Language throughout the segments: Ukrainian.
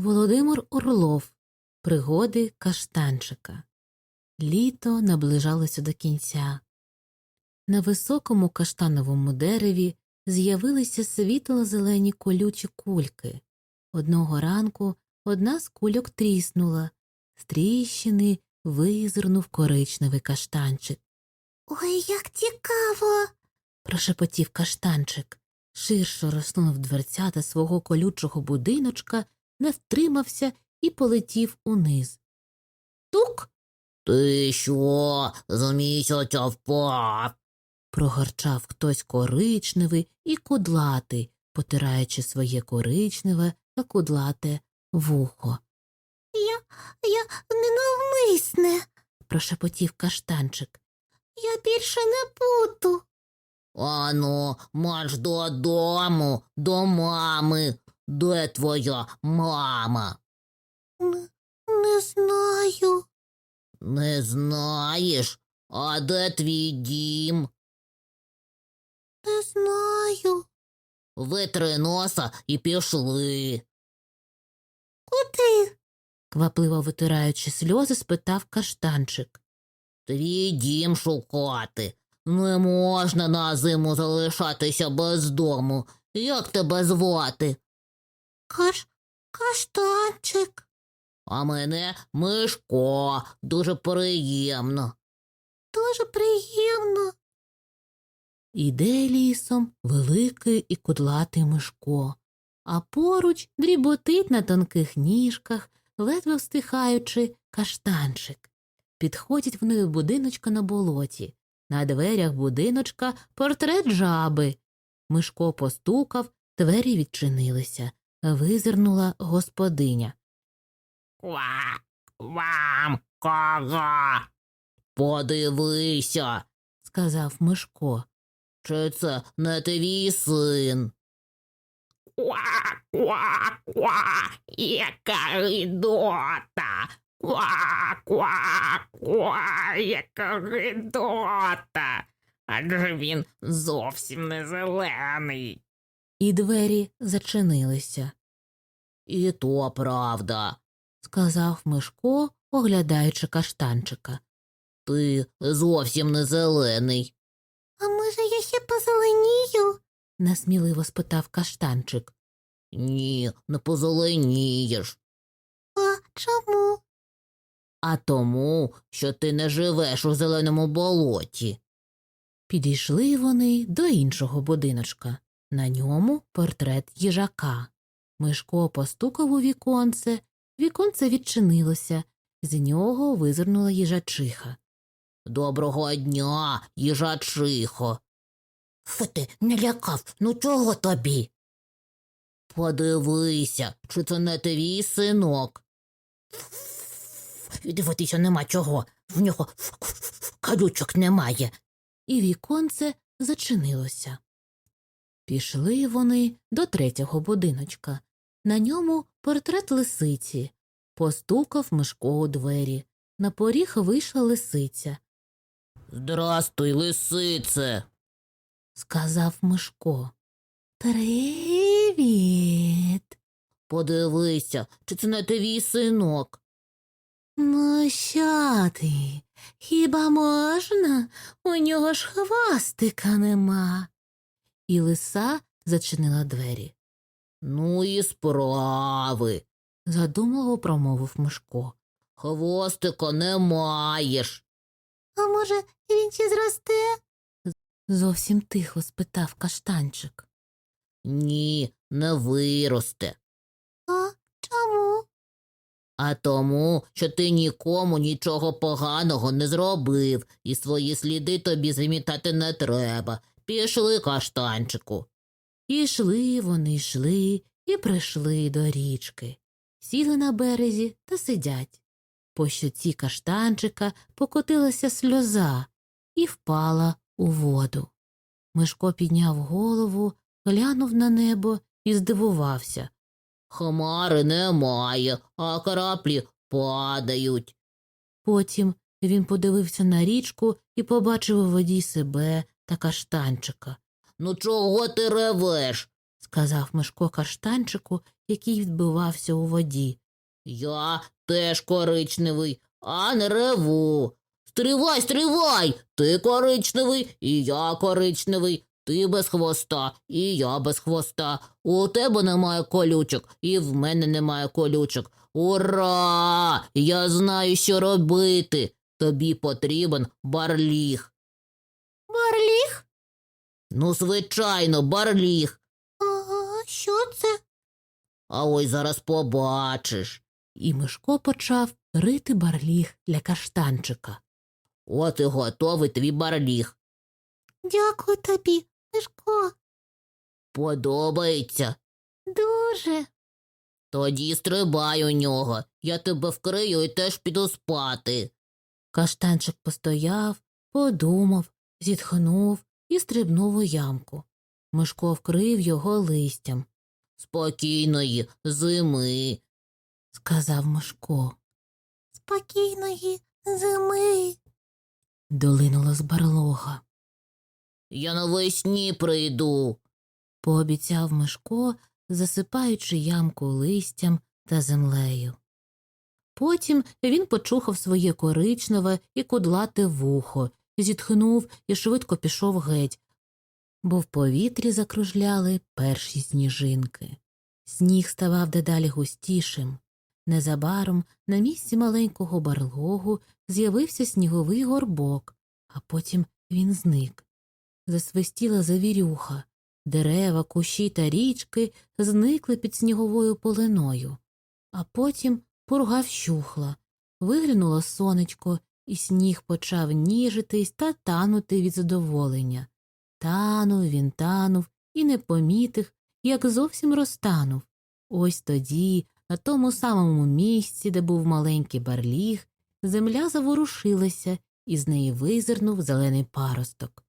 Володимир Орлов. Пригоди каштанчика. Літо наближалося до кінця. На високому каштановому дереві з'явилися світло-зелені колючі кульки. Одного ранку одна з кульок тріснула, з тріщини визирнув коричневий каштанчик. Ой, як цікаво. Прошепотів каштанчик, ширше розсунув дверцята свого колючого будиночка, не втримався і полетів униз. Тук. Ти що, з місяця впав? прогорчав хтось коричневий і кудлатий, потираючи своє коричневе та кудлате вухо. Я, я ненавмисне. Прошепотів каштанчик. Я більше не буду. Ану, марш додому, до мами. Де твоя мама? Н- не знаю. Не знаєш? А де твій дім? Не знаю. Витри носа і пішли. Куди? Квапливо витираючи сльози, спитав каштанчик. Твій дім шукати. Не можна на зиму залишатися без дому. Як тебе звати? Каш... каштанчик. А мене Мишко. Дуже приємно. Дуже приємно. Іде лісом великий і кудлатий мишко, а поруч дріботить на тонких ніжках, ледве встихаючи, каштанчик. Підходять вони до будиночка на болоті. На дверях будиночка портрет жаби. Мишко постукав, двері відчинилися. Визирнула господиня. Ква, вам кого? Подивися, Сказав Мишко. чи це не твій син? Ква, ква, ква, яка гидота. Ква, ква, ква, яка гидота. Адже він зовсім не зелений. І двері зачинилися. І то правда. сказав Мишко, оглядаючи каштанчика. Ти зовсім не зелений. А може я ще позеленію? насміливо спитав каштанчик. Ні, не позеленієш. А чому? А тому, що ти не живеш у зеленому болоті. Підійшли вони до іншого будиночка. На ньому портрет їжака. Мишко постукав у віконце, віконце відчинилося, з нього визирнула їжачиха. Доброго дня, їжачихо. Фу ти, не лякав, ну чого тобі? Подивися, чи це не твій синок. Дивитися нема чого, в нього калючок немає. І віконце зачинилося. Пішли вони до третього будиночка. На ньому портрет лисиці. Постукав Мишко у двері. На поріг вийшла лисиця. Здрастуй, лисице. Сказав Мишко. Привіт. Подивися, чи це не твій синок. Ну, що ти? Хіба можна? У нього ж хвостика нема. І лиса зачинила двері. Ну і справи. Задумливо промовив Мишко. Хвостика не маєш. А може він ще зросте? Зовсім тихо спитав каштанчик. Ні, не виросте. А чому? А тому, що ти нікому нічого поганого не зробив, і свої сліди тобі замітати не треба. Пішли, каштанчику. І йшли вони йшли і прийшли до річки. Сіли на березі та сидять. По щоці каштанчика покотилася сльоза і впала у воду. Мишко підняв голову, глянув на небо і здивувався. Хмари немає, а краплі падають. Потім він подивився на річку і побачив у воді себе та каштанчика. Ну чого ти ревеш? сказав Мишко каштанчику, який відбивався у воді. Я теж коричневий, а не реву. Стривай, стривай! Ти коричневий, і я коричневий. Ти без хвоста, і я без хвоста. У тебе немає колючок, і в мене немає колючок. Ура! Я знаю, що робити. Тобі потрібен барліг. Ну, звичайно, барліг. А що це? А ось зараз побачиш. І Мишко почав рити барліг для каштанчика. От і готовий твій барліг. Дякую тобі, Мишко. Подобається. Дуже. Тоді стрибай у нього. Я тебе вкрию і теж піду спати. Каштанчик постояв, подумав, зітхнув і стрибнув у ямку. Мишко вкрив його листям, Спокійної зими. сказав Мишко. Спокійної зими. Долинуло з барлога. Я навесні прийду. пообіцяв Мишко, засипаючи ямку листям та землею. Потім він почухав своє коричневе і кудлате вухо, зітхнув і швидко пішов геть, бо в повітрі закружляли перші сніжинки. Сніг ставав дедалі густішим. Незабаром на місці маленького барлогу з'явився сніговий горбок, а потім він зник. Засвистіла завірюха. Дерева, кущі та річки зникли під сніговою полиною, а потім пурга вщухла, виглянуло сонечко, і сніг почав ніжитись та танути від задоволення. Танув він танув і не помітив, як зовсім розтанув. Ось тоді, на тому самому місці, де був маленький барліг, земля заворушилася, і з неї визирнув зелений паросток.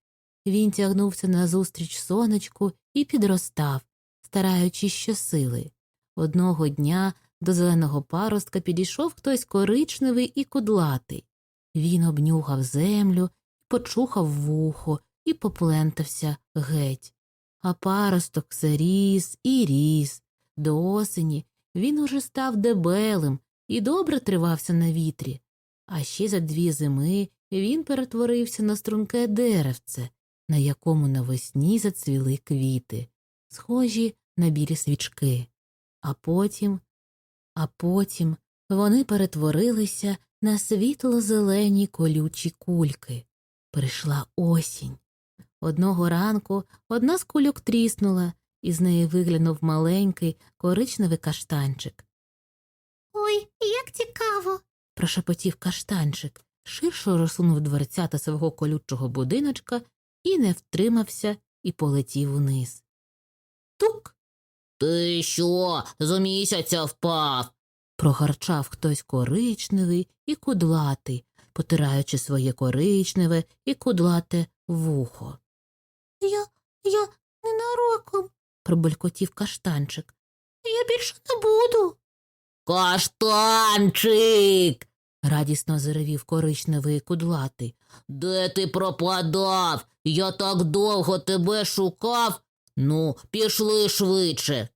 Він тягнувся назустріч сонечку і підростав, стараючись щосили. Одного дня до зеленого паростка підійшов хтось коричневий і кудлатий. Він обнюхав землю, почухав вухо і поплентався геть. А паросток все ріс і ріс. До осені він уже став дебелим і добре тривався на вітрі. А ще за дві зими він перетворився на струнке деревце, на якому навесні зацвіли квіти, схожі на білі свічки. А потім, а потім вони перетворилися на світло-зелені колючі кульки. Прийшла осінь. Одного ранку одна з кульок тріснула, і з неї виглянув маленький коричневий каштанчик. Ой, як цікаво. Прошепотів каштанчик, ширше розсунув дверцята свого колючого будиночка і не втримався і полетів униз. Тук. Ти що, з місяця впав? Прогарчав хтось коричневий і кудлатий, потираючи своє коричневе і кудлате вухо. Я, я ненароком. Пробелькотів каштанчик. Я більше не буду. Каштанчик. Радісно заревів коричневий і кудлатий. Де ти пропадав? Я так довго тебе шукав. Ну, пішли швидше.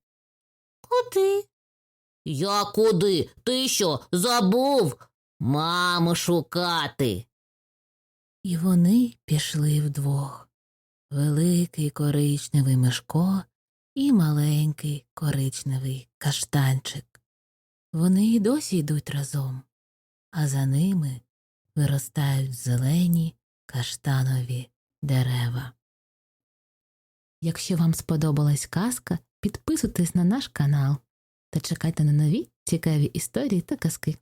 Куди? Я куди? Ти що, забув? Маму шукати. І вони пішли вдвох. Великий коричневий мишко і маленький коричневий каштанчик. Вони й досі йдуть разом, а за ними виростають зелені каштанові дерева. Якщо вам сподобалась казка, підписуйтесь на наш канал та чекайте на нові цікаві історії та казки.